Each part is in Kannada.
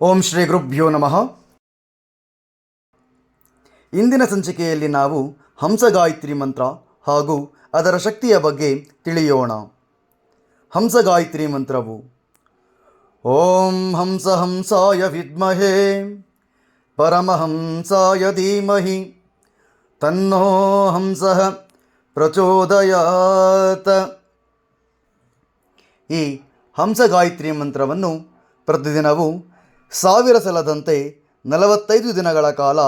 ಓಂ ಶ್ರೀ ಗುರುಭ್ಯೋ ನಮಃ. ಇಂದಿನ ಸಂಚಿಕೆಯಲ್ಲಿ ನಾವು ಹಂಸಗಾಯತ್ರಿ ಮಂತ್ರ ಹಾಗೂ ಅದರ ಶಕ್ತಿಯ ಬಗ್ಗೆ ತಿಳಿಯೋಣ. ಹಂಸಗಾಯತ್ರಿ ಮಂತ್ರವು, ಓಂ ಹಂಸ ಹಂಸಾಯ ವಿದ್ಮಹೇ ಪರಮಹಂಸಾಯ ಧೀಮಹಿ, ತನ್ನೋ ಹಂಸ ಪ್ರಚೋದಯಾತ. ಈ ಹಂಸಗಾಯತ್ರಿ ಮಂತ್ರವನ್ನು ಪ್ರತಿದಿನವೂ ಸಾವಿರ ಸಲದಂತೆ ನಲವತ್ತೈದು ದಿನಗಳ ಕಾಲ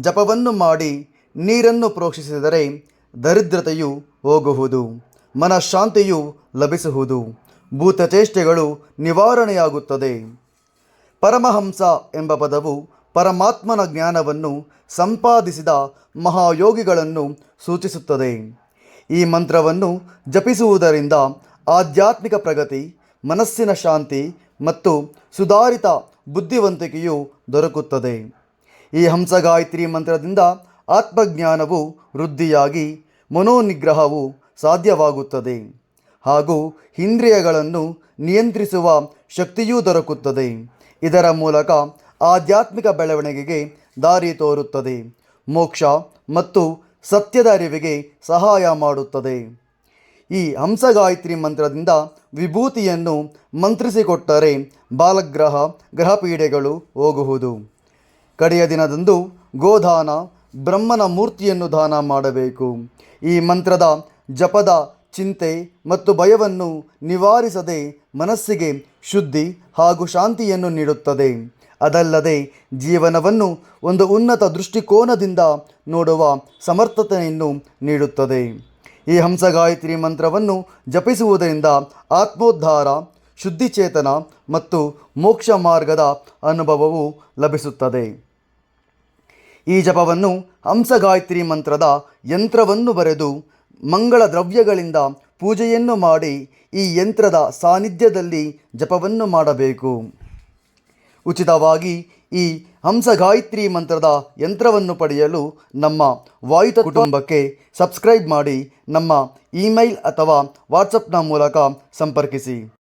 ಜಪವನ್ನು ಮಾಡಿ ನೀರನ್ನು ಪ್ರೋಕ್ಷಿಸಿದರೆ ದರಿದ್ರತೆಯು ಹೋಗುವುದು, ಮನಃಶಾಂತಿಯು ಲಭಿಸುವುದು, ಭೂತಚೇಷ್ಟೆಗಳು ನಿವಾರಣೆಯಾಗುತ್ತದೆ. ಪರಮಹಂಸ ಎಂಬ ಪದವು ಪರಮಾತ್ಮನ ಜ್ಞಾನವನ್ನು ಸಂಪಾದಿಸಿದ ಮಹಾಯೋಗಿಗಳನ್ನು ಸೂಚಿಸುತ್ತದೆ. ಈ ಮಂತ್ರವನ್ನು ಜಪಿಸುವುದರಿಂದ ಆಧ್ಯಾತ್ಮಿಕ ಪ್ರಗತಿ, ಮನಸ್ಸಿನ ಶಾಂತಿ ಮತ್ತು ಸುಧಾರಿತ ಬುದ್ಧಿವಂತಿಕೆಯು ದೊರಕುತ್ತದೆ. ಈ ಹಂಸಗಾಯತ್ರಿ ಮಂತ್ರದಿಂದ ಆತ್ಮಜ್ಞಾನವು ವೃದ್ಧಿಯಾಗಿ ಮನೋನಿಗ್ರಹವು ಸಾಧ್ಯವಾಗುತ್ತದೆ ಹಾಗೂ ಇಂದ್ರಿಯಗಳನ್ನು ನಿಯಂತ್ರಿಸುವ ಶಕ್ತಿಯೂ ದೊರಕುತ್ತದೆ. ಇದರ ಮೂಲಕ ಆಧ್ಯಾತ್ಮಿಕ ಬೆಳವಣಿಗೆಗೆ ದಾರಿ ತೋರುತ್ತದೆ, ಮೋಕ್ಷ ಮತ್ತು ಸತ್ಯದ ಅರಿವಿಗೆ ಸಹಾಯ ಮಾಡುತ್ತದೆ. ಈ ಹಂಸಗಾಯತ್ರಿ ಮಂತ್ರದಿಂದ ವಿಭೂತಿಯನ್ನು ಮಂತ್ರಿಸಿಕೊಟ್ಟರೆ ಬಾಲಗ್ರಹ ಗ್ರಹಪೀಡೆಗಳು ಹೋಗುವುದು. ಕಡೆಯ ದಿನದಂದು ಗೋದಾನ ಬ್ರಹ್ಮನ ಮೂರ್ತಿಯನ್ನು ದಾನ ಮಾಡಬೇಕು. ಈ ಮಂತ್ರದ ಜಪದ ಚಿಂತೆ ಮತ್ತು ಭಯವನ್ನು ನಿವಾರಿಸದೆ ಮನಸ್ಸಿಗೆ ಶುದ್ಧಿ ಹಾಗೂ ಶಾಂತಿಯನ್ನು ನೀಡುತ್ತದೆ. ಅದಲ್ಲದೆ ಜೀವನವನ್ನು ಒಂದು ಉನ್ನತ ದೃಷ್ಟಿಕೋನದಿಂದ ನೋಡುವ ಸಮರ್ಥತೆಯನ್ನು ನೀಡುತ್ತದೆ. ಈ ಹಂಸಗಾಯತ್ರಿ ಮಂತ್ರವನ್ನು ಜಪಿಸುವುದರಿಂದ ಆತ್ಮೋದ್ಧಾರ, ಶುದ್ಧಿಚೇತನ ಮತ್ತು ಮೋಕ್ಷ ಮಾರ್ಗದ ಅನುಭವವು ಲಭಿಸುತ್ತದೆ. ಈ ಜಪವನ್ನು ಹಂಸಗಾಯತ್ರಿ ಮಂತ್ರದ ಯಂತ್ರವನ್ನು ಬರೆದು ಮಂಗಳ ದ್ರವ್ಯಗಳಿಂದ ಪೂಜೆಯನ್ನು ಮಾಡಿ ಈ ಯಂತ್ರದ ಸಾನ್ನಿಧ್ಯದಲ್ಲಿ ಜಪವನ್ನು ಮಾಡಬೇಕು. ಉಚಿತವಾಗಿ ಈ ಹಂಸಗಾಯತ್ರಿ ಮಂತ್ರದ ಯಂತ್ರವನ್ನು ಪಡೆಯಲು ನಮ್ಮ ವಾಯುತ ಕುಟುಂಬಕ್ಕೆ ಸಬ್ಸ್ಕ್ರೈಬ್ ಮಾಡಿ ನಮ್ಮ ಇಮೇಲ್ ಅಥವಾ ವಾಟ್ಸಪ್ನ ಮೂಲಕ ಸಂಪರ್ಕಿಸಿ.